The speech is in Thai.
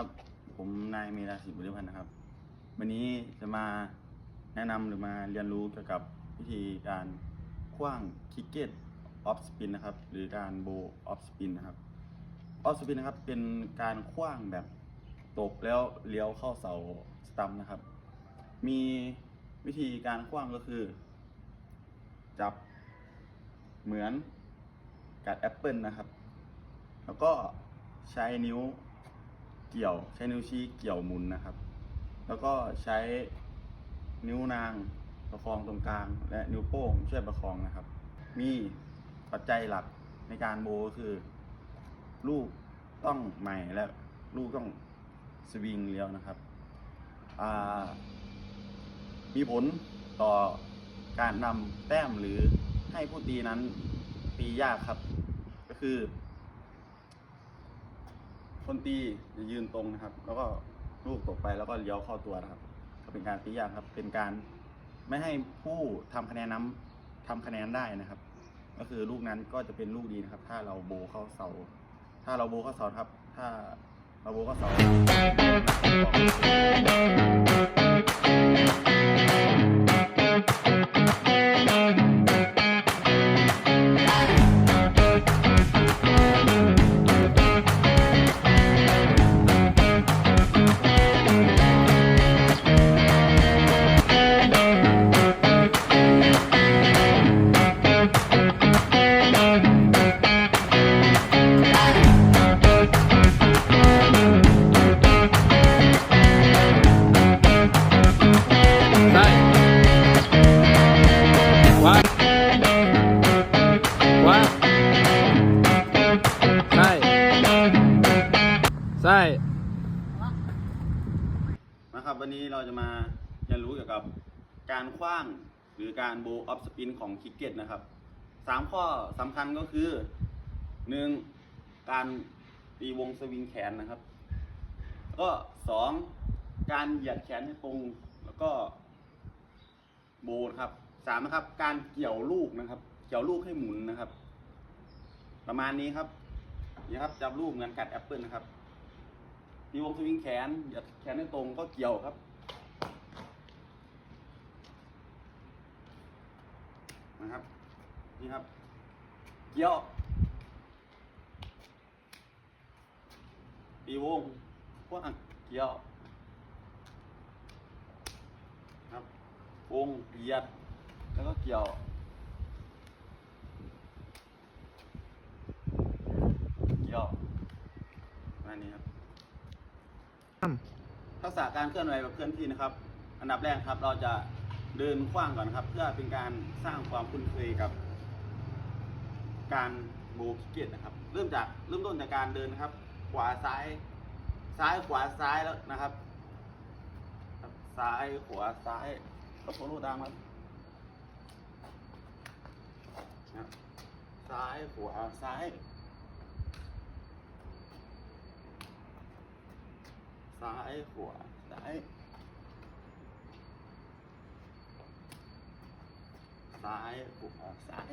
ครับ ผมนายเมราศิบุริพันธ์นะครับ วันนี้จะมาแนะนำหรือมาเรียนรู้เกี่ยวกับวิธีการคว้างคิกเก็ตออฟสปินนะครับ หรือการโบออฟสปินนะครับออฟสปินนะครับเป็นการคว้างแบบตบแล้วเลี้ยวเข้าเสาสตัมนะครับ มีวิธีการคว้างก็คือ จับเหมือนกัดแอปเปิลนะครับ แล้วก็ใช้นิ้ว เกี่ยว ใช้นิ้วชี้เกี่ยวหมุนนะครับ แล้วก็ใช้นิ้วนางประคองตรงกลาง และนิ้วโป้งช่วยประคองนะครับ มีปัจจัยหลักในการโบก็คือ ลูกต้องใหม่และลูกต้องสวิงเลี้ยวนะครับ มีผลต่อการนำแต้มหรือให้ผู้ตีนั้นตียากครับ ก็คือ คนตีจะยืนตรงนะครับ แล้วก็ลูกตกไปแล้วก็เลี้ยวเข้าตัวนะครับก็เป็นการตียากครับ เป็นการไม่ให้ผู้ทำคะแนนน้ำทำคะแนนได้นะครับ ก็คือลูกนั้นก็จะเป็นลูกดีนะครับ ถ้าเราโบเข้าเสา ถ้าเราโบเข้าเสาครับ ถ้าเราโบเข้าเสา ใช่นะครับวันนี้เราจะมาเรียนรู้เกี่ยวกับการคว้างหรือการโบออฟสปินของคิกเก็ตนะครับสามข้อสำคัญก็คือหนึ่งการตีวงสวิงแขนนะครับ ก็สองการเหยียดแขนให้ตรงแล้วก็โบนะครับสามนะครับ การเกี่ยวลูกนะครับ เกี่ยวลูกให้หมุนนะครับ ประมาณนี้ครับนี่ครับจับลูกเหมือนกัดแอปเปิลนะครับ ตีวงสวิงแขนเหยียดแขนให้ตรงก็เกี่ยวครับ นะครับ นี่ครับ เกี่ยว ตีวงกว้างเกี่ยว ครับวงเหยียดแล้วก็เกี่ยวเกี่ยวประมาณนี้ครับ ทักษะการเคลื่อนไหวแบบเคลื่อนที่นะครับ อันดับแรกครับ เราจะเดินขว้างก่อนครับ เพื่อเป็นการสร้างความคุ้นเคยกับ การโบว์คิกเกตนะครับ เริ่มจากเริ่มต้นจากการเดินครับ ขวาซ้ายซ้ายขวาซ้ายแล้วนะครับซ้ายขวาซ้ายก็โฟลูดังครับนะครับซ้ายขวาซ้าย ซ้ายขวาซ้ายซ้ายขวาซ้าย